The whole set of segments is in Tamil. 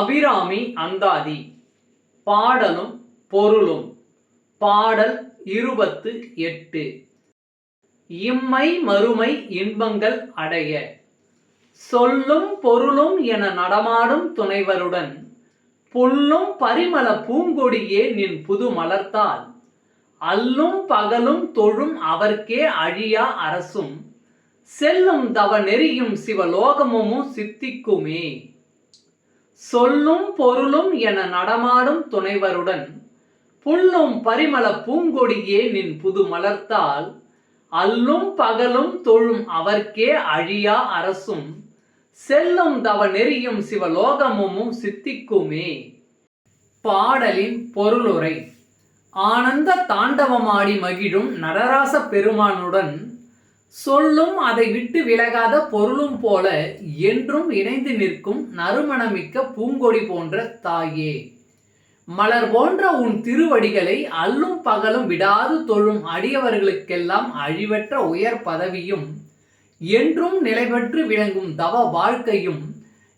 அபிராமி அந்தாதி. பாடலும் பொருளும். பாடல் இருபத்து எட்டு. இம்மை மறுமை இன்பங்கள் அடைய. சொல்லும் பொருளும் என நடமாடும் துணைவருடன். புல்லும் பரிமள பூங்கொடியே நின் புது மலர்த்தால். அல்லும் பகலும் தொழும் அவர்க்கே அழியா அரசும். செல்லும் தவ நெறியும் சிவலோகமும் சித்திக்குமே. சொல்லும் பொருளும் என நடமாடும் துணைவருடன் புல்லும் பரிமள பூங்கொடியே நின் புது மலர்த்தால் அல்லும் பகலும் தொழும் அவர்க்கே அழியா அரசும் செல்லும் தவ நெறியும் சிவலோகமும் சித்திக்குமே. பாடலின் பொருளுரை. ஆனந்த தாண்டவமாடி மகிழும் நடராச பெருமானுடன் சொல்லும் அதை விட்டு விலகாத பொருளும் போல என்றும் இணைந்து நிற்கும் நறுமணமிக்க பூங்கொடி போன்ற தாயே. மலர் போன்ற உன் திருவடிகளை அல்லும் பகலும் விடாது தொழும் அடியவர்களுக்கெல்லாம் அழிவற்ற உயர் பதவியும் என்றும் நிலைபெற்று விளங்கும் தவ வாழ்க்கையும்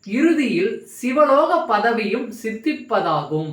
இறுதியில் சிவலோக பதவியும் சித்திப்பதாகும்.